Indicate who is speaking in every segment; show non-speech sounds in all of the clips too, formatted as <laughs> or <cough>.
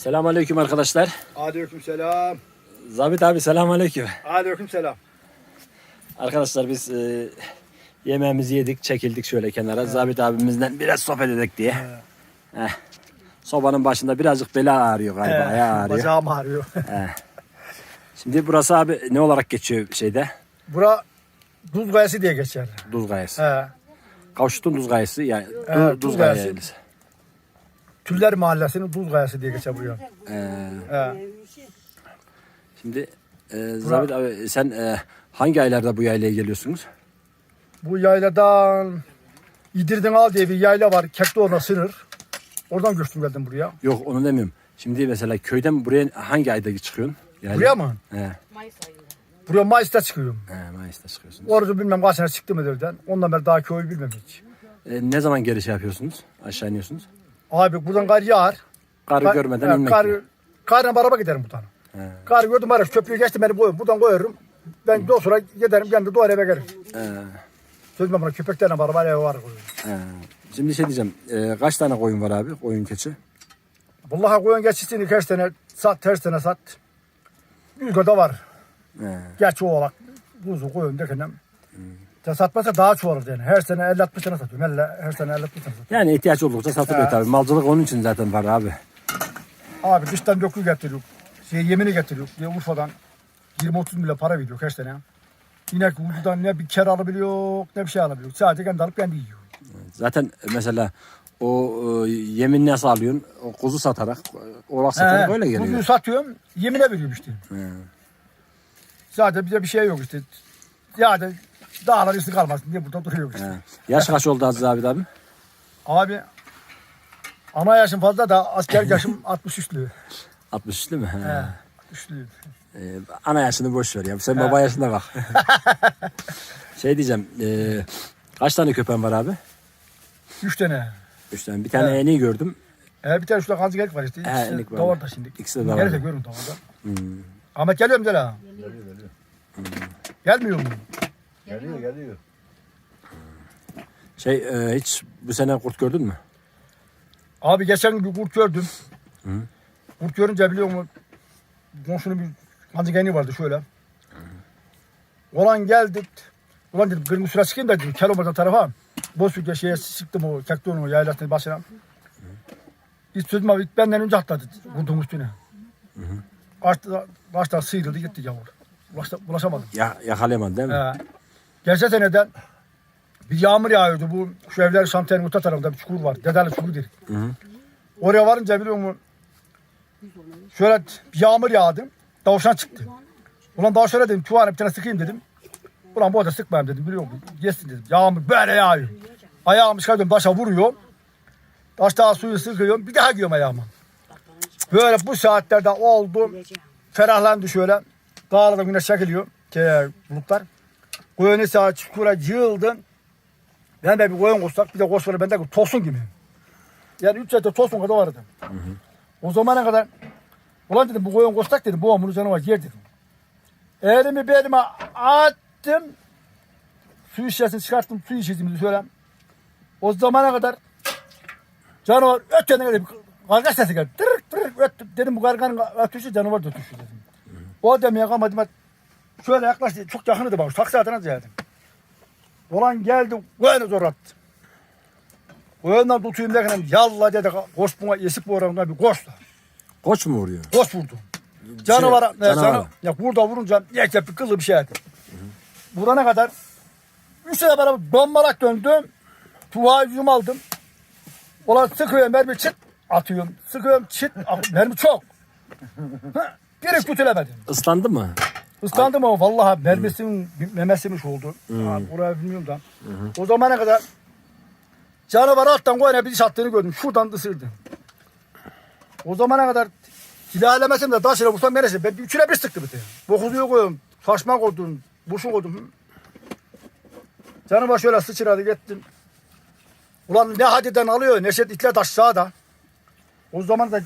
Speaker 1: Selamünaleyküm arkadaşlar.
Speaker 2: Aleyküm selam.
Speaker 1: Zabit abi selamünaleyküm.
Speaker 2: Aleyküm selam.
Speaker 1: Arkadaşlar biz e, yemeğimizi yedik, çekildik şöyle kenara. Zabit abimizden biraz sohbet edek diye. Heh. Sobanın başında birazcık bela ağrıyor galiba, ayağı ağrıyor.
Speaker 2: Bacağım ağrıyor.
Speaker 1: Şimdi burası abi ne olarak geçiyor şeyde?
Speaker 2: Bura Duz Kayası diye geçer.
Speaker 1: Duz Gayası.
Speaker 2: He.
Speaker 1: Kavşutun Duz Gayası yani
Speaker 2: Evet,
Speaker 1: Duz
Speaker 2: Duz
Speaker 1: Gayası.
Speaker 2: Gayası. Tüller Mahallesi'nin Duz Kayası diye geçer buraya.
Speaker 1: Ee,
Speaker 2: He.
Speaker 1: şimdi e, Zabit abi sen e, hangi aylarda bu yaylaya geliyorsunuz?
Speaker 2: Bu yayladan İdirdin Al diye bir yayla var. Kekdoğlu'na sınır. Oradan göçtüm geldim buraya.
Speaker 1: Yok onu demiyorum. Şimdi mesela köyden buraya hangi ayda çıkıyorsun? Yani,
Speaker 2: Buraya mı?
Speaker 1: He,
Speaker 2: Buraya Mayıs'ta çıkıyorum.
Speaker 1: he, Mayıs'ta çıkıyorsunuz.
Speaker 2: Orada bilmem kaç sene çıktım evden. Ondan beri daha köyü bilmem hiç.
Speaker 1: E, ne zaman geri şey yapıyorsunuz? Aşağı iniyorsunuz?
Speaker 2: Abi buradan kar yağar.
Speaker 1: Karı
Speaker 2: Kar-
Speaker 1: görmeden inmek
Speaker 2: Kar,
Speaker 1: mi?
Speaker 2: karla araba giderim buradan.
Speaker 1: He.
Speaker 2: Kar gördüm araç köprüyü geçtim beni koyuyorum. Buradan koyuyorum. Ben de o sıra giderim kendi doğru eve gelirim.
Speaker 1: He,
Speaker 2: Sözüm bana köpeklerle beraber eve var
Speaker 1: he. Şimdi şey diyeceğim. e, kaç tane koyun var abi? Koyun keçi.
Speaker 2: Vallahi koyun geçişini ters tane sat, ters tane sat. Ülkede var.
Speaker 1: He.
Speaker 2: Geç oğlak. Kuzu koyun derken. Hmm. satmasa daha çoğalır yani. Her sene 50-60 tane satıyorum. Elle, her sene 50-60 tane satıyorum.
Speaker 1: Yani ihtiyaç oldukça satılıyor tabii. Malcılık onun için zaten var abi.
Speaker 2: Abi dıştan dökü getiriyor. Şey, yemini getiriyor. Ya Urfa'dan 20-30 milyon para veriyor her sene. Yine kuzudan ne bir kere alabiliyor ne bir şey alabiliyor. Sadece kendi alıp kendi yiyor.
Speaker 1: Zaten mesela o e, yemin nasıl alıyorsun? O kuzu satarak, oğlak satarak
Speaker 2: He,
Speaker 1: öyle
Speaker 2: Kuzuyu
Speaker 1: geliyor.
Speaker 2: satıyorum yemine veriyorum işte.
Speaker 1: He.
Speaker 2: Zaten bize bir şey yok işte. Yani dağlar üstü kalmasın diye burada duruyor işte.
Speaker 1: He. Yaş kaç oldu Aziz abi abi?
Speaker 2: Abi ana yaşım fazla da asker yaşım 63'lü.
Speaker 1: 63 değil mi? He.
Speaker 2: He. Üçlü.
Speaker 1: Ee, ana yaşını boş ver ya. Sen baba yaşına bak. <laughs> şey diyeceğim. e, kaç tane köpen var abi?
Speaker 2: Üç tane.
Speaker 1: Üç tane. Bir tane
Speaker 2: He.
Speaker 1: eni gördüm.
Speaker 2: E, bir tane şurada kancı gelik var işte.
Speaker 1: He,
Speaker 2: İkisi
Speaker 1: enik var.
Speaker 2: davarda şimdi.
Speaker 1: İkisi de davarda.
Speaker 2: Gelirse görün davarda.
Speaker 1: Hmm.
Speaker 2: Ahmet geliyor mu Zela? Geliyor geliyor. Gelmiyor mu?
Speaker 3: Geliyor geliyor.
Speaker 1: Şey e, hiç bu sene kurt gördün mü?
Speaker 2: Abi geçen gün bir kurt gördüm.
Speaker 1: Hı.
Speaker 2: Kurt görünce biliyor musun? Komşunun bir kancı geni vardı şöyle. Olan geldik. Ulan dedim kırmızı sıra çıkayım da dedim. Kelomar'dan tarafa. Bozkır'da şeye çıktım o Kektoğlu'nun yaylasının başına. Hiç sözüm abi benden önce atladı kurtun üstüne. Kaçta, kaçta sıyrıldı gitti yavur. Ulaşta, ulaşamadım.
Speaker 1: Ya, yakalayamadın değil mi?
Speaker 2: He. Geçen seneden bir yağmur yağıyordu. Bu şu evler Şantiye'nin orta tarafında bir çukur var. Dedeli çukur dedik.
Speaker 1: Hı hı.
Speaker 2: Oraya varınca biliyor musun? Şöyle bir yağmur yağdı. Tavşan çıktı. Ulan tavşana dedim tuvana bir tane sıkayım dedim. Ulan bu da sıkmayayım dedim biliyor musun? Yesin dedim. Yağmur böyle yağıyor. Ayağımı çıkartıyorum taşa vuruyor. Taşta suyu sıkıyorum. Bir daha giyiyorum ayağıma. Böyle bu saatlerde oldu. Ferahlandı şöyle. Dağlarda güneş çekiliyor. Şey, bulutlar. Koyunu sağa çukura yığıldı. Ben de bir koyun koşsak bir de koşmalı bende tosun gibi. Yani üç saatte tosun kadar vardı. O zamana kadar ulan dedim bu koyun koşsak dedim bu omunu canavar yer dedim. Elimi belime attım. Su şişesini çıkarttım su içeceğimi şöyle. O zamana kadar canavar ötene kadar bir karga sesi geldi. Tırık tırık öttü. Dedim bu karganın ötüşü canavar da ötüşü dedim. O demeye kalmadım. Şöyle yaklaştı. Çok yakındı bana. Tak saatine geldim. Ulan geldi. Koyunu zor attı. Koyundan tutayım derken yallah dedi. Koş buna esip bu oranına bir koş da.
Speaker 1: Koç mu vuruyor?
Speaker 2: Koş vurdu. Canavara,
Speaker 1: Şey,
Speaker 2: ne,
Speaker 1: canavara.
Speaker 2: cana, ya burada vurunca yek bir kıllı bir şey yaptı. Vurana kadar üç sene beraber bombalak döndüm. Tuğayı yüzüm aldım. Ulan sıkıyorum mermi çıt atıyorum. Sıkıyorum çıt <laughs> mermi çok. Biri tutulemedim.
Speaker 1: Islandı mı?
Speaker 2: Islandım ama vallahi mermisinin memesiymiş oldu. Ha, oraya bilmiyorum da. O zamana kadar canavar alttan koyuna bir diş attığını gördüm. Şuradan ısırdı. O zamana kadar silahlemesem de taşıyla vursam neresi? Ben bir üçüne bir sıktı de. Bokuzuyu koydum. Saçma koydum. Burşu koydum. Canavar şöyle sıçradı gittim. Ulan ne hadiden alıyor. Neşet itler taş sağda. O zaman da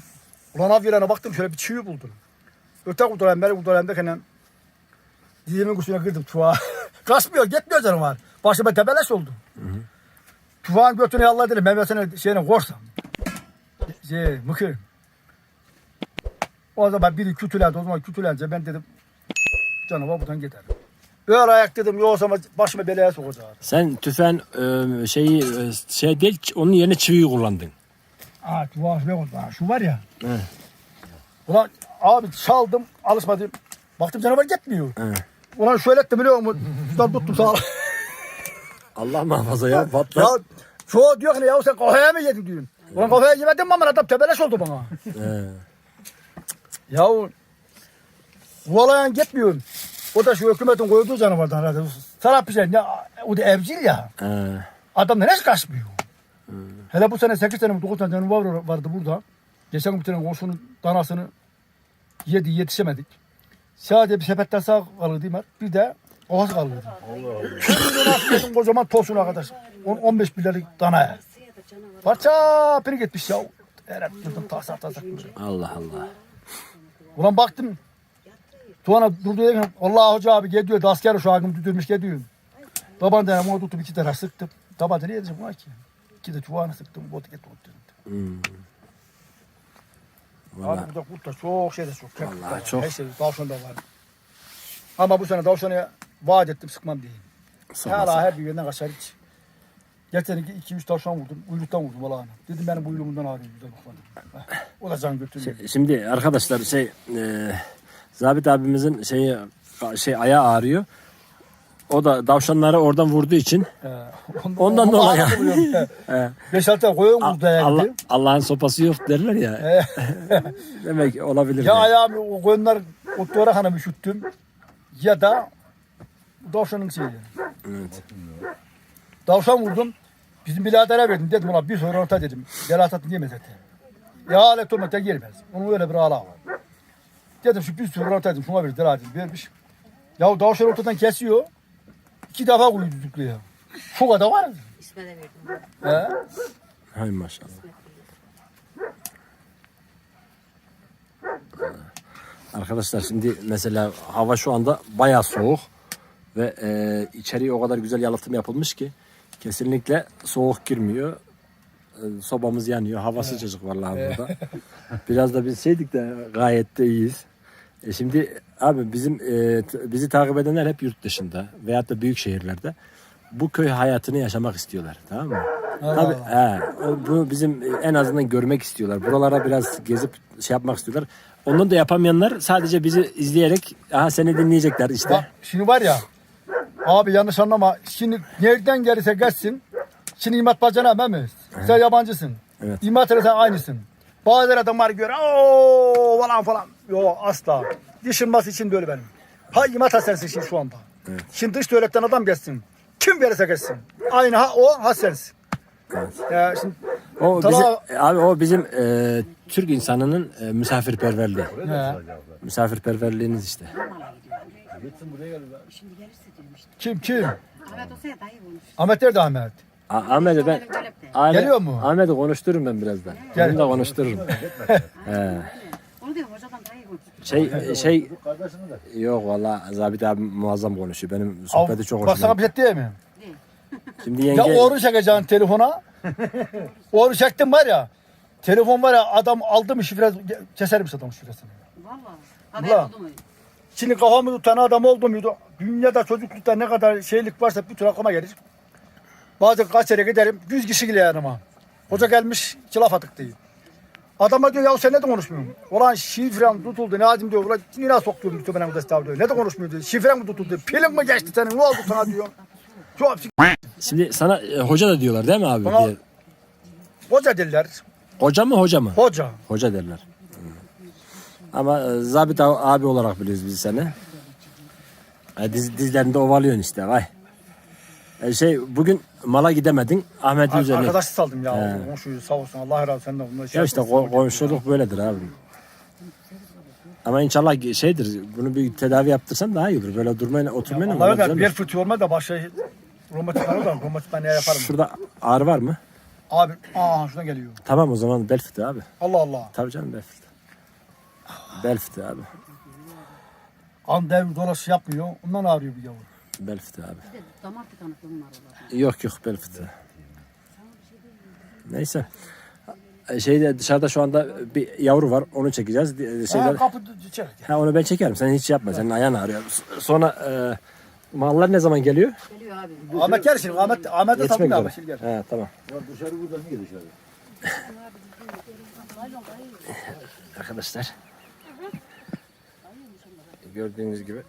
Speaker 2: ulan avyelene baktım şöyle bir çivi buldum. Öte kurtulan beri kurtulan derken dizimin kuşuna kırdım tuvağa. <laughs> Kaçmıyor gitmiyor canım var. Başıma tebeleş oldu. Tuvağın götüne yallah dedim. Mehmet'ine şeyine korsam. Şey mıkır. O zaman biri kütülendi. O zaman kütülenince ben dedim canavar buradan gider. Öyle ayak dedim yoksa başıma belaya sokacak.
Speaker 1: Sen tüfen e, şeyi e, şey değil onun yerine çiviyi kullandın.
Speaker 2: Aa şu var, ne oldu? Ha, şu var ya.
Speaker 1: He.
Speaker 2: Ulan abi çaldım alışmadım. Baktım canavar gitmiyor.
Speaker 1: He.
Speaker 2: Ulan şöyle ettim biliyor musun? Şuradan tuttum sağa. <laughs>
Speaker 1: Allah muhafaza ya patla.
Speaker 2: ya şu diyor ki ya sen kafaya mı yedin diyorum. Ulan kafaya yemedim ama adam tebeleş oldu bana.
Speaker 1: He.
Speaker 2: ya bu olayan gitmiyor. O da şu hükümetin koyduğu canavardan herhalde. Sarap bir şey. Ne, o da evcil ya.
Speaker 1: He.
Speaker 2: Adamdan hiç kaçmıyor. Hele bu sene 8 tane mi 9 tane canavar vardı burada. Geçen bir tane komşunun danasını yedi yetişemedik. Sadece bir sepetten sağ kalırdı İmer. Bir de ovası kalırdı. Şimdi nasıl kocaman tosun arkadaş. 10-15 bilelik danaya. Parça bir gitmiş ya. Eret durdum tasar tasar.
Speaker 1: Allah Allah.
Speaker 2: Ulan baktım. Tuğana durdu dedim. Allah hoca abi gidiyor. da Asker şu ağım düdürmüş gidiyor. Taban denem onu tutup iki tane sıktım. Taban ne diyeceğim buna ki? İki de çuvalını sıktım. Botu gitti.
Speaker 1: Hmm.
Speaker 2: Abi
Speaker 1: Vallahi
Speaker 2: burada kurt da çok şey de çok. Kek
Speaker 1: Vallahi çok.
Speaker 2: Her şey tavşan da var. Ama bu sene tavşanı vaat ettim sıkmam diye.
Speaker 1: sıkmasa.
Speaker 2: Hala her bir yerinden kaçar hiç. Geçen iki, iki üç tavşan vurdum. Uyluktan vurdum Allah'ına. Dedim benim uyluğumdan ağrıyor. Güzel bakmadım. O da can götürmüyor.
Speaker 1: Şi- Şimdi arkadaşlar şey e, Zabit abimizin şeyi şey ayağı ağrıyor. O da davşanları oradan vurduğu için
Speaker 2: Ee, <laughs>
Speaker 1: Ondan <laughs> dolayı.
Speaker 2: He. <laughs> Beş altı tane koyun vurdu ayağa
Speaker 1: Allah. Allah'ın sopası yok derler ya.
Speaker 2: Ee,
Speaker 1: Demek olabilir.
Speaker 2: ya
Speaker 1: de.
Speaker 2: ayağımı o koyunlar o duvara hanım üşüttüm. Ya da tavşanın şeyi.
Speaker 1: Evet.
Speaker 2: Tavşan vurdum. Bizim biradere verdim. Dedim ona bir sonra orta dedim. Gelatatını yemez etti. Ya alet olmakta girmez. Onun öyle bir ala var. Dedim şu bir sonra orta dedim. Şuna ver dedim. Vermiş. Ya tavşan ortadan kesiyor. İki defa koyuyor düdüklüyor. Şu kadar var.
Speaker 3: İsme de verdim.
Speaker 2: He?
Speaker 1: Hay maşallah. Arkadaşlar şimdi mesela hava şu anda bayağı soğuk ve e, içeriye o kadar güzel yalıtım yapılmış ki kesinlikle soğuk girmiyor. E, sobamız yanıyor. Hava sıcacık vallahi burada. Biraz da biz şeydik de gayet de iyiyiz. E şimdi abi bizim e, bizi takip edenler hep yurt dışında veyahut da büyük şehirlerde bu köy hayatını yaşamak istiyorlar. Tamam mı?
Speaker 2: Allah
Speaker 1: Tabii, he, o, bu bizim e, en azından görmek istiyorlar. Buralara biraz gezip şey yapmak istiyorlar. Onu da yapamayanlar sadece bizi izleyerek aha seni dinleyecekler işte.
Speaker 2: Bak şimdi var ya. Abi yanlış anlama. Şimdi nereden gelirse gelsin. Şimdi imat bacana değil mi? Sen yabancısın.
Speaker 1: Evet.
Speaker 2: İmat aynısın. Bazı adamlar gör. ooo falan falan. Yo asla. Dişilmesi için böyle benim. Ha imat hasensin şimdi şu anda. Şimdi dış devletten adam gelsin. Kim verirse gelsin. Aynı ha o ha sensin.
Speaker 1: Evet.
Speaker 2: Ya şimdi
Speaker 1: O
Speaker 2: Tala-
Speaker 1: bizim, abi o bizim e, Türk insanının e, misafirperverliği.
Speaker 2: he,
Speaker 1: Misafirperverliğiniz işte.
Speaker 2: Kim kim?
Speaker 3: Ahmet olsa ya dayı konuş.
Speaker 2: Ahmet nerede Ahmet?
Speaker 1: A- Ahmet'i ben Ahmet,
Speaker 2: Geliyor mu?
Speaker 1: Ahmet'i konuştururum ben birazdan.
Speaker 2: Gel.
Speaker 1: Onu da konuştururum. He.
Speaker 3: Onu hocadan.
Speaker 1: Şey şey yok valla Zabit abi muazzam konuşuyor. Benim sohbeti çok
Speaker 2: Bak
Speaker 1: hoşuma
Speaker 2: sana bir şey diyeyim mi?
Speaker 1: Şimdi
Speaker 2: Ya
Speaker 1: yenge
Speaker 2: oruç çekeceksin telefona. <laughs> oruç çektim var ya. Telefon var ya adam aldı mı şifre keserim adamın şifresini.
Speaker 3: Valla. Haber
Speaker 2: Ulan.
Speaker 3: oldu mu?
Speaker 2: Şimdi kafamı tutan adam oldu muydu? Dünyada çocuklukta ne kadar şeylik varsa bütün aklıma gelir. Bazı kaç yere giderim. Yüz kişi geliyor yanıma. Hoca gelmiş iki laf atık diyor. Adama diyor ya sen ne de konuşmuyorsun? Ulan şifrem tutuldu. Ne adım diyor. Ulan yine soktum bütün benim destek diyor. Ne de konuşmuyor diyor. Şifrem mi tutuldu? Pilin mi geçti senin? Ne oldu sana diyor. Çok
Speaker 1: şimdi sana e, hoca da diyorlar değil mi abi?
Speaker 2: Bana-
Speaker 1: Diye.
Speaker 2: Hoca derler.
Speaker 1: Hoca mı hoca mı?
Speaker 2: Hoca.
Speaker 1: Hoca derler. Hı. Ama e, Zabit a- abi olarak biliyoruz biz seni. E, diz, dizlerinde ovalıyorsun işte vay. E, şey bugün mala gidemedin. Ahmet'in
Speaker 2: Ar-
Speaker 1: üzerine.
Speaker 2: Arkadaşı saldım ya.
Speaker 1: He.
Speaker 2: Komşuyu sağ olsun. Allah razı olsun. Senden bunları şey
Speaker 1: Ya işte ko- komşuluk böyledir abi. Ama inşallah şeydir. Bunu bir tedavi yaptırsan daha iyi olur. Böyle durmayla oturmayla
Speaker 2: Allah'a
Speaker 1: olmaz
Speaker 2: da bir
Speaker 1: canım.
Speaker 2: fıtı olmaz da başka romantik var da ne yaparım.
Speaker 1: Şurada ağrı var mı?
Speaker 2: Abi aa şuna geliyor.
Speaker 1: Tamam o zaman bel fıtığı abi.
Speaker 2: Allah Allah.
Speaker 1: Tabii canım bel fıtığı. Bel fıtığı abi.
Speaker 2: An devir dolaşı yapmıyor. Ondan ağrıyor bir yavru.
Speaker 1: Bel fıtığı abi.
Speaker 3: Bir de damar tıkanıklığım var orada.
Speaker 1: Yok yok bel fıtığı. Neyse. e, şeyde dışarıda şu anda bir yavru var. Onu çekeceğiz. Di- Şeyler,
Speaker 2: Ha, kapı çek.
Speaker 1: ha, onu ben çekerim. Sen hiç yapma. Senin ayağın ağrıyor. S- Sonra e, mallar ne zaman geliyor?
Speaker 3: Geliyor abi.
Speaker 2: Ahmet gel şimdi. Ahmet, Ahmet de
Speaker 1: Yetişmek
Speaker 2: satın abi.
Speaker 1: üzere.
Speaker 2: Şimdi gel.
Speaker 1: He, tamam.
Speaker 4: Dışarı buradan niye dışarı?
Speaker 1: Arkadaşlar. Gördüğünüz gibi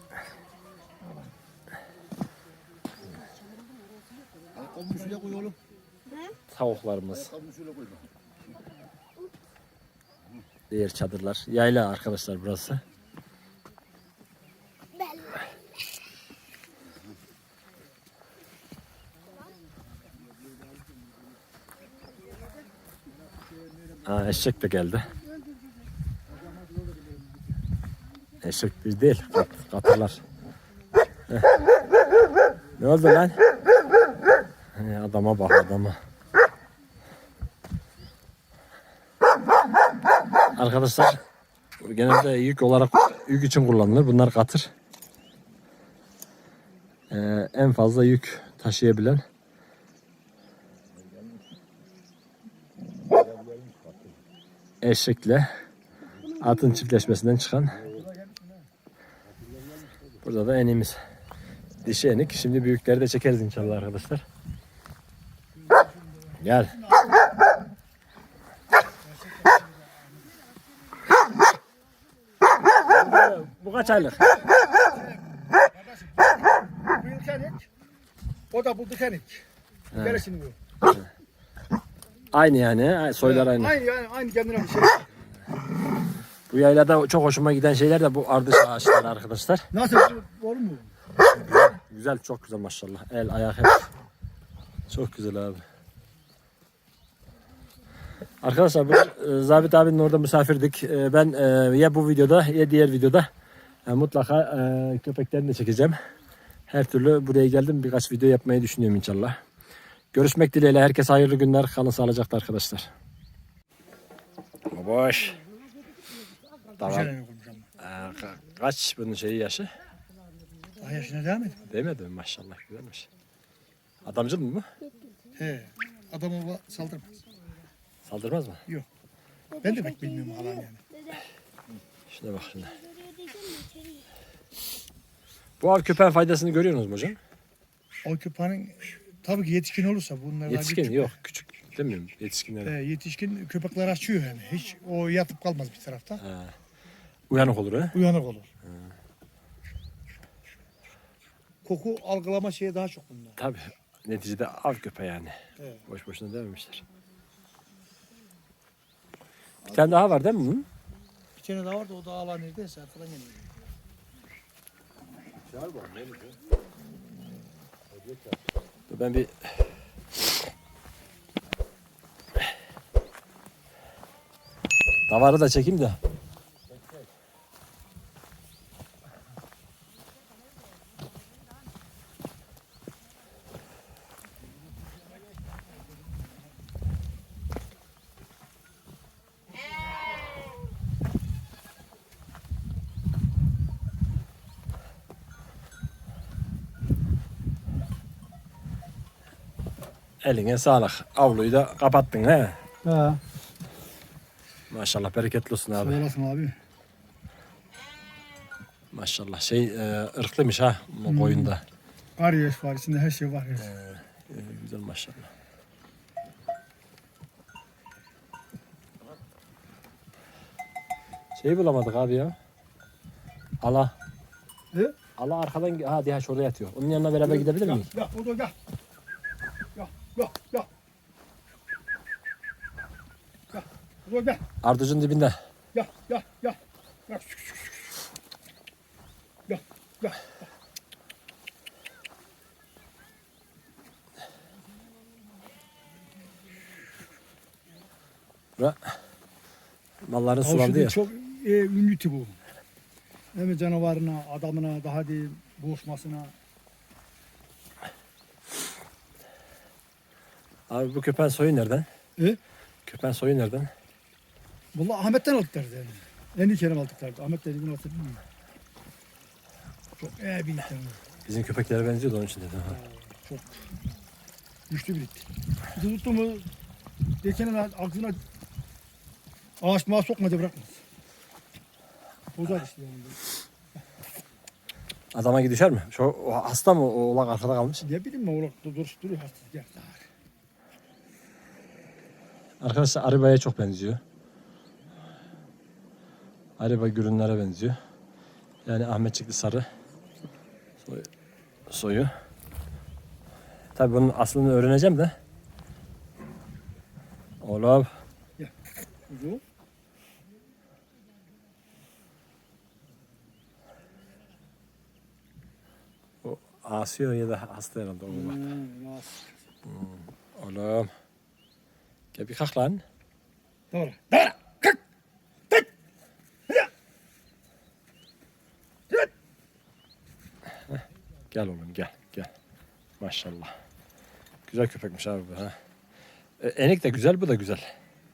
Speaker 4: Onu şuraya koy oğlum.
Speaker 1: tavuklarımız,
Speaker 4: Onu şuraya koy.
Speaker 1: diğer çadırlar. Yayla arkadaşlar burası. Aa, eşek de geldi. Eşek bir değil, kat, katırlar. Ne oldu lan? He, adama bak adama. Arkadaşlar genelde yük olarak yük için kullanılır. Bunlar katır. Ee, en fazla yük taşıyabilen eşekle atın çiftleşmesinden çıkan burada da enimiz. Dişi enik. Şimdi büyükleri de çekeriz inşallah arkadaşlar. Gel. Bu kaç aylık?
Speaker 2: Bu yıl kenik. O da buldu kenik. Şimdi bu.
Speaker 1: Aynı yani. Soylar aynı.
Speaker 2: Aynı yani aynı kendine bir şey.
Speaker 1: Bu yaylada çok hoşuma giden şeyler de bu ardış ağaçları arkadaşlar.
Speaker 2: Nasıl? Doğru mu?
Speaker 1: Güzel, çok güzel maşallah. El, ayak hep. Çok güzel abi. Arkadaşlar bu e, Zabit abinin orada misafirdik. E, Ben e, ya bu videoda ya diğer videoda mutlaka köpeklerini de çekeceğim. Her türlü buraya geldim birkaç video yapmayı düşünüyorum inşallah. Görüşmek dileğiyle herkese hayırlı günler. Kalın sağlıcakla arkadaşlar. Boş. Tamam. Ee, ka- kaç bunun şeyi yaşı?
Speaker 2: Daha yaşına devam ediyor.
Speaker 1: Demedi mi? Maşallah güzelmiş. Adamcıl mı?
Speaker 2: He. Adam ova saldırmaz.
Speaker 1: Saldırmaz mı?
Speaker 2: Ben de pek bilmiyorum halan yani.
Speaker 1: Şuna bak şimdi. Bu av köpeğin faydasını görüyorsunuz mu hocam?
Speaker 2: O köpeğin tabii ki yetişkin olursa bunlar daha
Speaker 1: Yetişkin
Speaker 2: küçük.
Speaker 1: yok. Küçük demiyorum yetişkinlere.
Speaker 2: He, yetişkin köpekler açıyor yani. Hiç o yatıp kalmaz bir tarafta.
Speaker 1: Ha. Uyanık olur ha.
Speaker 2: Uyanık olur. Koku algılama şeyi daha çok bunda.
Speaker 1: Tabii. Neticede av köpeği yani.
Speaker 2: Evet.
Speaker 1: Boş boşuna dememişler. Bir tane daha var değil mi bunun?
Speaker 2: Bir tane daha vardı o da ağlar neredeyse arkadan geliyor.
Speaker 1: Dur Ben bir Davarı da çekeyim de. Eline sağlık. Avluyu da kapattın he.
Speaker 2: He.
Speaker 1: Maşallah bereketli olsun abi.
Speaker 2: Sağ olasın abi.
Speaker 1: Maşallah şey e, ırklıymış ha bu koyunda.
Speaker 2: Var yaş var içinde her şey var.
Speaker 1: E, güzel maşallah. Şeyi bulamadık abi ya. Ala.
Speaker 2: Ne?
Speaker 1: Ala arkadan ha diğer şurada yatıyor. Onun yanına beraber gidebilir miyiz?
Speaker 2: Ya orada gel. Ya. Ya orada gel.
Speaker 1: Ardıcın dibinde.
Speaker 2: Ya ya ya. Ya ya ya.
Speaker 1: Ve malların sulandı ya.
Speaker 2: çok e, ünlü bu. Hem canavarına, adamına, daha değil boğuşmasına.
Speaker 1: Abi bu köpeğin soyu nereden?
Speaker 2: E?
Speaker 1: Köpeğin soyu nereden?
Speaker 2: Vallahi Ahmet'ten aldıklardı yani. En iyi kerim aldıklardı. Ahmet dediğini hatırlamıyor musun? Çok iyi bir item.
Speaker 1: Bizim köpeklere benziyordu onun için dedim. Ha.
Speaker 2: Güçlü birikti. Bir de tuttu mu geçen ağzına Ağaç mağa sokmaca bırakmaz. Bozar işte yani.
Speaker 1: Adama düşer mi? Şu o hasta mı? O oğlak arkada kalmış.
Speaker 2: Ne bileyim ben oğlak dur, dur, duruyor hasta. Gel.
Speaker 1: Arkadaşlar arabaya çok benziyor. Araba gürünlere benziyor. Yani Ahmetçikli sarı soyu. soyu. Tabii bunun aslını öğreneceğim de. Oğlum. O asıyor ya da hasta herhalde oğlum.
Speaker 2: Hmm, nasıl?
Speaker 1: Oğlum. Gel bir kalk lan.
Speaker 2: Doğru. Doğru. Kalk. Kalk.
Speaker 1: Gel oğlum gel gel. Maşallah. Güzel köpekmiş abi bu ha. E, enik de güzel bu da güzel.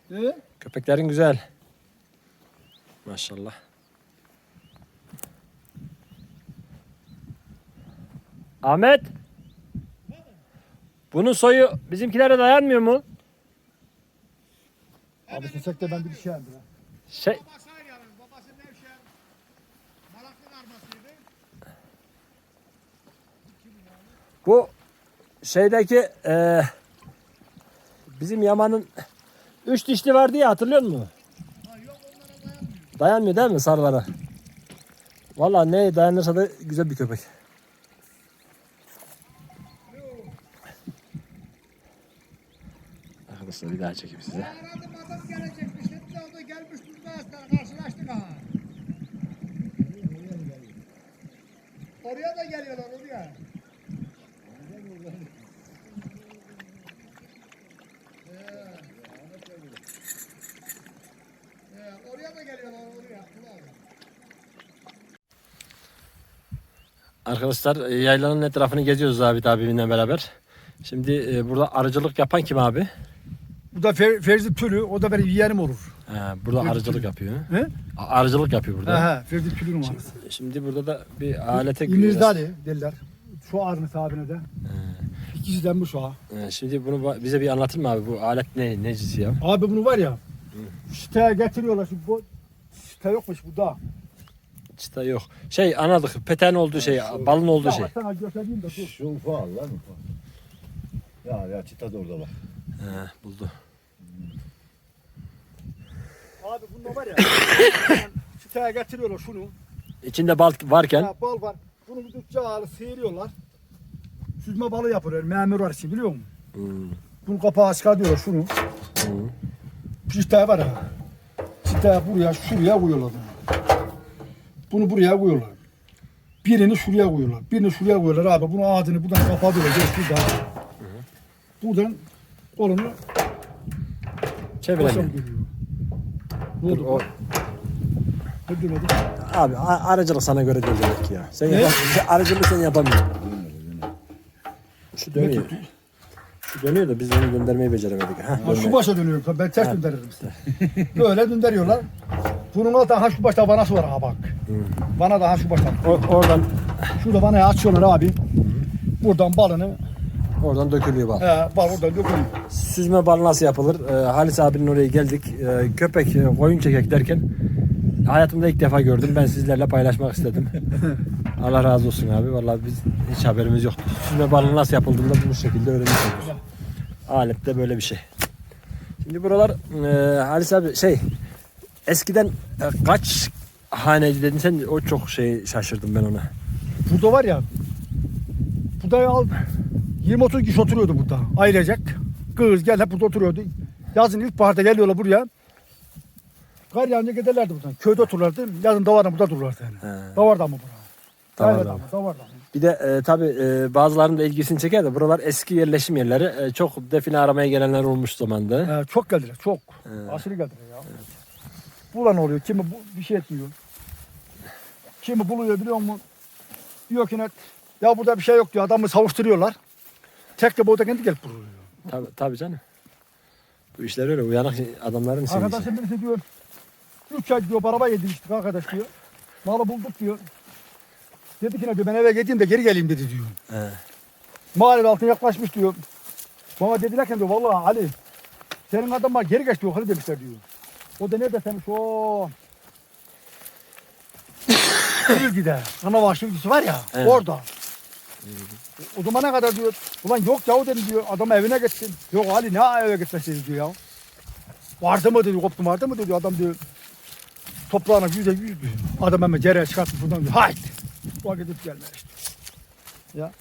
Speaker 2: Ne?
Speaker 1: Köpeklerin güzel. Maşallah. Ahmet. Bunun soyu bizimkilere dayanmıyor mu?
Speaker 2: Abi sesek de ben bir şey yapayım.
Speaker 1: Şey, bu şeydeki e, bizim Yaman'ın üç dişli vardı ya hatırlıyor musun? Dayanmıyor değil mi sarılara? Vallahi ne dayanırsa da güzel bir köpek. Arkadaşlar bir daha çekeyim size.
Speaker 5: Oraya da geliyorlar oraya.
Speaker 1: Arkadaşlar e, yaylanın etrafını geziyoruz abi abimle beraber. Şimdi e, burada arıcılık yapan kim abi?
Speaker 2: Bu da Fer, Ferzi Tülü. O da benim yeğenim olur.
Speaker 1: Ha, burada arıcılık yapıyor.
Speaker 2: He?
Speaker 1: A- Arıcılık yapıyor burada.
Speaker 2: He he. Ferzi Tülü numarası.
Speaker 1: Şimdi burada da bir alete
Speaker 2: İmirdali derler. Şu ağrını sahibine de. İkisi de bu şu ağa.
Speaker 1: Şimdi bunu ba- bize bir anlatır mı abi? Bu alet ne necisi ya?
Speaker 2: Abi bunu var ya. Siteye getiriyorlar. Şu bu site yokmuş bu da.
Speaker 1: Çıta yok. Şey anladık. Peten olduğu şey, balın olduğu şey.
Speaker 2: Sana göstereyim de dur.
Speaker 4: Şu ufa al lan ufa. Ya ya çıta da orada bak.
Speaker 1: He, buldu.
Speaker 2: Abi bunda var ya. <laughs> siteye getiriyorlar şunu.
Speaker 1: İçinde bal varken
Speaker 2: Ya bal var. Bunu bir ağlı sıyırıyorlar. Süzme balı yapıyorlar. Memur var için biliyor musun?
Speaker 1: Hmm,
Speaker 2: Bunun kapağı çıkartıyorlar şunu.
Speaker 1: hmm.
Speaker 2: Site var ya. Site buraya şuraya koyuyorlar bunu. Bunu buraya koyuyorlar. Birini şuraya koyuyorlar. Birini şuraya koyuyorlar abi. Bunu ağzını buradan kapatıyorlar. Gel şurada. Buradan kolunu başa
Speaker 1: çeviremiyor.
Speaker 2: geliyor. Ne oldu?
Speaker 1: o,
Speaker 2: Ne demedi?
Speaker 1: abi a- arıcılık sana göre değil demek ki ya. Sen yapam- sen- arıcılık sen yapamıyorsun. Şu dönüyor. Şu dönüyor da biz onu göndermeyi beceremedik. Ha,
Speaker 2: Ha, şu başa dönüyor. Ben ters döndürürüm size. Böyle döndürüyorlar. Bunun altında ha şu başta vanası var ha bak. Vana da ha şu başta.
Speaker 1: O- oradan
Speaker 2: Şurada vanayı açıyorlar abi. Buradan balını,
Speaker 1: oradan dökülüyor bal.
Speaker 2: he, bal oradan dökülüyor.
Speaker 1: Süzme bal nasıl yapılır? Ee, Halis abinin oraya geldik. Ee, köpek, e, koyun çekek derken hayatımda ilk defa gördüm. Ben sizlerle paylaşmak istedim. <laughs> Allah razı olsun abi. Vallahi biz hiç haberimiz yoktu. Süzme balın nasıl yapıldığını da bu şekilde öğrenmiş olduk. Alette böyle bir şey. Şimdi buralar e, Halis abi şey eskiden e, kaç haneydi dedin sen o çok şey şaşırdım ben ona.
Speaker 2: Burada var ya. Burada al 20-30 kişi oturuyordu burada. Ailecek. Kız gel hep burada oturuyordu. Yazın ilk baharda geliyorlar buraya. Kar yağınca giderlerdi buradan. Köyde otururlardı. Yazın davarda burada dururlardı yani.
Speaker 1: He.
Speaker 2: Davarda mı bura?
Speaker 1: Davarda mı?
Speaker 2: Davarda mı?
Speaker 1: Bir de e, tabi e, bazılarının da ilgisini çeker de buralar eski yerleşim yerleri. E, çok define aramaya gelenler olmuş zamanda.
Speaker 2: Ee, çok geldiler çok. Aşırı geldiler ya. Bulan oluyor. Kimi bu, bir şey etmiyor. Kimi buluyor biliyor musun? Diyor ki net. Ya burada bir şey yok diyor. Adamı savuşturuyorlar. Tek de burada kendi gelip buluyor.
Speaker 1: Tabi, tabii canım. Bu işler öyle uyanık adamların işi.
Speaker 2: Arkadaşım birisi diyor. Üç ay diyor araba yedirmiştik arkadaş diyor. Malı bulduk diyor. Dedi ki ne diyor ben eve gideyim de geri geleyim dedi diyor.
Speaker 1: He.
Speaker 2: Mahalle altına yaklaşmış diyor. Bana dediler ki diyor vallahi Ali senin adamlar geri geç diyor yukarı demişler diyor. O da ne desem o Sivrilgi'de. Anavağ Sivrilgisi var ya
Speaker 1: Evet.
Speaker 2: orada. O zamana kadar diyor. Ulan yok yahu dedim diyor. Adam evine gitsin. Yok Ali ne eve gitmesi diyor ya. Vardı mı dedi koptum vardı mı dedi adam diyor. Toprağına yüze yüz diyor. Adam hemen cereye çıkartıp buradan diyor. Haydi. O gidip gelme işte. Ya.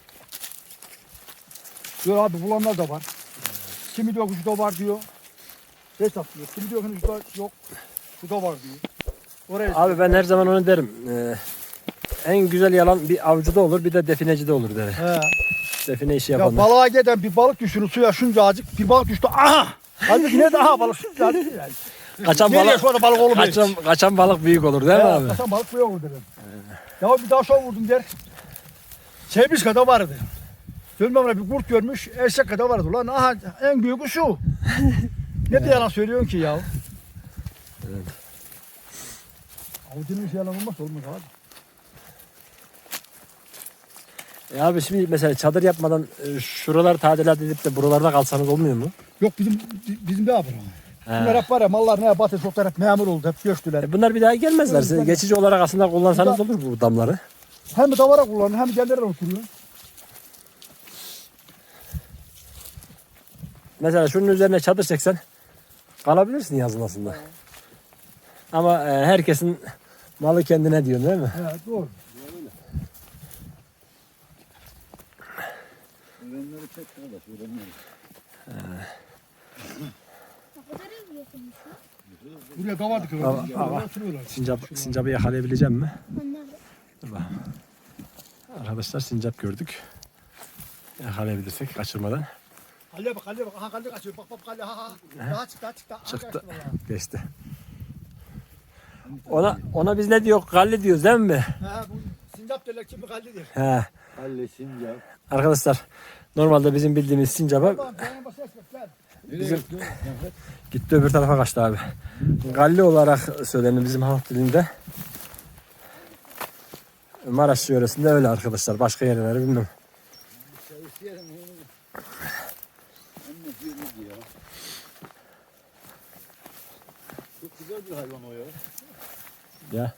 Speaker 2: Diyor abi bulanlar da var. Kimi diyor şu da var diyor. Hesaplıyor. Kimi diyor şu da yok. Şu da var diyor. Oraya
Speaker 1: Abi ben her zaman onu derim. Ee, en güzel yalan bir avcıda olur bir de definecide olur derim.
Speaker 2: He.
Speaker 1: Define işi
Speaker 2: Ya
Speaker 1: yapanlar.
Speaker 2: balığa giden bir balık düşünün suya şunca azıcık bir balık düştü. Aha! Halbuki ne daha balık şunca azıcık yani.
Speaker 1: Kaçan
Speaker 2: Nereye
Speaker 1: balık,
Speaker 2: balık olmuyor.
Speaker 1: kaçan, kaçan balık büyük olur değil mi abi?
Speaker 2: Kaçan balık buraya vurdu dedim. Ya bir daha şov vurdum der. Sevmiş kadar vardı. Dönmem bir kurt görmüş, eşek kadar vardı. Ulan aha en büyüğü şu. ne de yalan söylüyorsun ki ya?
Speaker 1: Evet.
Speaker 2: Avcının şey yalan olmaz olmaz abi.
Speaker 1: E abi şimdi mesela çadır yapmadan e, şuralar tadilat edip de buralarda kalsanız olmuyor mu?
Speaker 2: Yok bizim bizim de abi. Bunlar
Speaker 1: He.
Speaker 2: hep var ya mallar ne batı çoklar hep memur oldu hep göçtüler.
Speaker 1: E bunlar bir daha gelmezler. Siz geçici olarak aslında kullansanız
Speaker 2: Burada-
Speaker 1: olur bu damları.
Speaker 2: Hem davara kullanıyor hem yerlere oturuyor.
Speaker 1: Mesela şunun üzerine çadır çeksen kalabilirsin yazın aslında. Ama e, herkesin malı kendine diyor değil mi?
Speaker 2: Evet doğru.
Speaker 4: Öğrenleri çek kardeş öğrenleri.
Speaker 2: Buraya dava dikiyor.
Speaker 1: Ama- ama- Sincap, sincapı yakalayabileceğim mi? Dur bakalım. Arkadaşlar sincap gördük. Yakalayabilirsek kaçırmadan.
Speaker 2: Kaleye bak kaleye bak. Aha kaleye kaçıyor. Bak bak kaleye. Ha ha. Daha çıktı daha çıktı. Aha,
Speaker 1: Çıktı.
Speaker 2: kaçtı vallahi.
Speaker 1: Geçti. Ona ona biz ne diyor? Galli diyoruz değil mi?
Speaker 2: Ha bu sincap derler kimi kallidir.
Speaker 1: He.
Speaker 4: Hallesin ya.
Speaker 1: Arkadaşlar normalde bizim bildiğimiz.
Speaker 4: Nereye
Speaker 1: Bizim- gitti öbür tarafa kaçtı abi. Galli olarak söylenir bizim halk dilinde. Maraş yöresinde öyle arkadaşlar. Başka yerleri
Speaker 4: ya. Çok güzel bir hayvan o ya.
Speaker 1: Ya.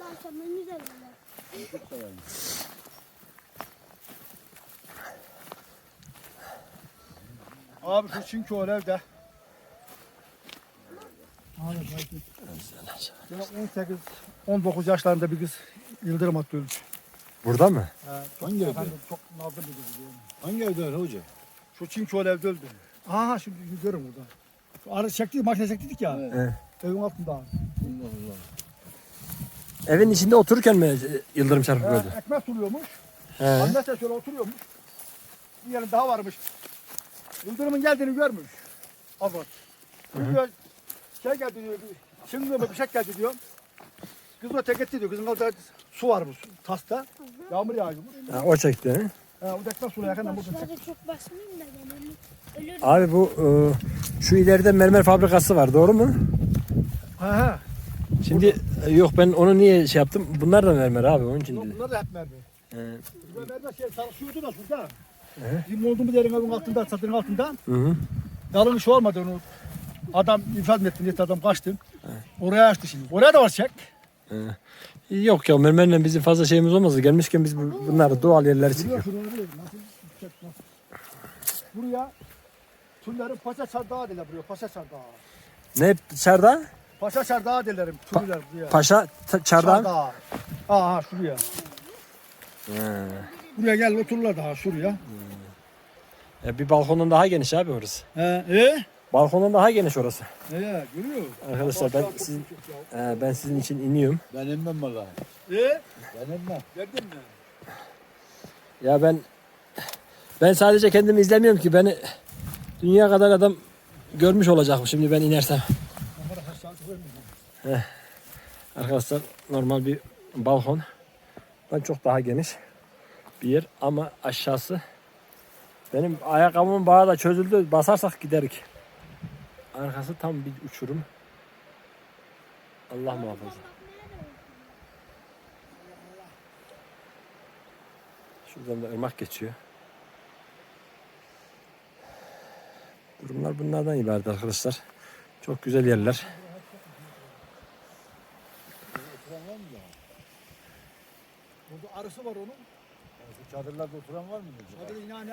Speaker 6: Daha sonra güzel olur.
Speaker 4: Çok severim.
Speaker 2: Abi şu çünkü o evde. Yine 18 19 yaşlarında bir kız yıldırım attı ölmüş.
Speaker 1: Burada mı?
Speaker 4: Hangi evde?
Speaker 2: efendim, çok nazlı bir kız. yani.
Speaker 4: Hangi evde var hoca?
Speaker 2: Şu çünkü o evde öldü. Aha şimdi görüyorum burada. Şu arı çekti, makine çektiydik ya.
Speaker 4: Evet.
Speaker 2: Evin altında.
Speaker 4: Allah Allah.
Speaker 1: Evin içinde otururken mi e, yıldırım çarpıp öldü?
Speaker 2: ekmek suluyormuş.
Speaker 1: He.
Speaker 2: Annesi şöyle oturuyormuş. Bir yerin daha varmış. Yıldırımın geldiğini görmüş. Abart. Diyor, şey geldi diyor. Şimdi bir şey geldi diyor. Kız da tek etti diyor. Kızın altında su varmış tasta. Yağmur yağıyormuş.
Speaker 1: Ha, o çekti. he?
Speaker 2: Ha, o da ekmek sulu yakından buradan çekti.
Speaker 6: Başlarda çok basmayayım da ben ölürüm.
Speaker 1: Abi bu e, şu ileride mermer fabrikası var doğru mu?
Speaker 2: Ha ha.
Speaker 1: Şimdi e, yok ben onu niye şey yaptım? Bunlar da mermer abi onun için.
Speaker 2: Bunlar da hep mermi.
Speaker 1: He.
Speaker 2: Bu mermi şey çalışıyordu da şurada.
Speaker 1: He.
Speaker 2: Bizim olduğumuz yerin evin altında, çatının altında.
Speaker 1: Hı hı.
Speaker 2: Dalın işi olmadı onu. Adam ifade etti, neyse adam kaçtı. Oraya açtı şimdi. Oraya da var çek.
Speaker 1: Yok ya mermerle bizim fazla şeyimiz olmazdı. Gelmişken biz bu- bunları doğal yerleri
Speaker 2: Buraya
Speaker 1: çekiyor.
Speaker 2: şuraya değil. Nasıl çek nasıl? Buraya Tünlerin Paşa Çardağı derler buraya. Paşa Çardağı.
Speaker 1: Ne dışarıda?
Speaker 2: Paşa Çardağı derlerim. Tünler buraya.
Speaker 1: Paşa t- çardağın.
Speaker 2: Çardağı. Aha şuraya. Buraya gel otururlar daha şuraya.
Speaker 1: E, bir balkonun daha geniş abi orası.
Speaker 2: He, e?
Speaker 1: Balkonun daha geniş orası.
Speaker 2: E, görüyor musun?
Speaker 1: Arkadaşlar ben sizin e, ben sizin için iniyorum.
Speaker 4: Ben emmem valla.
Speaker 2: E?
Speaker 4: Ben emmem.
Speaker 2: Verdin mi?
Speaker 1: Ya ben ben sadece kendimi izlemiyorum ki beni dünya kadar adam görmüş olacak şimdi ben inersem. Arkadaşlar normal bir balkon. Ben çok daha geniş bir yer ama aşağısı benim ayakkabımın bağı da çözüldü. Basarsak giderik. Arkası tam bir uçurum. Allah muhafaza. Şuradan da ırmak geçiyor. Durumlar bunlardan ibaret arkadaşlar. Çok güzel yerler.
Speaker 2: Burada arısı var onun.
Speaker 4: Çadırlarda oturan var mı?
Speaker 2: Çadırı inan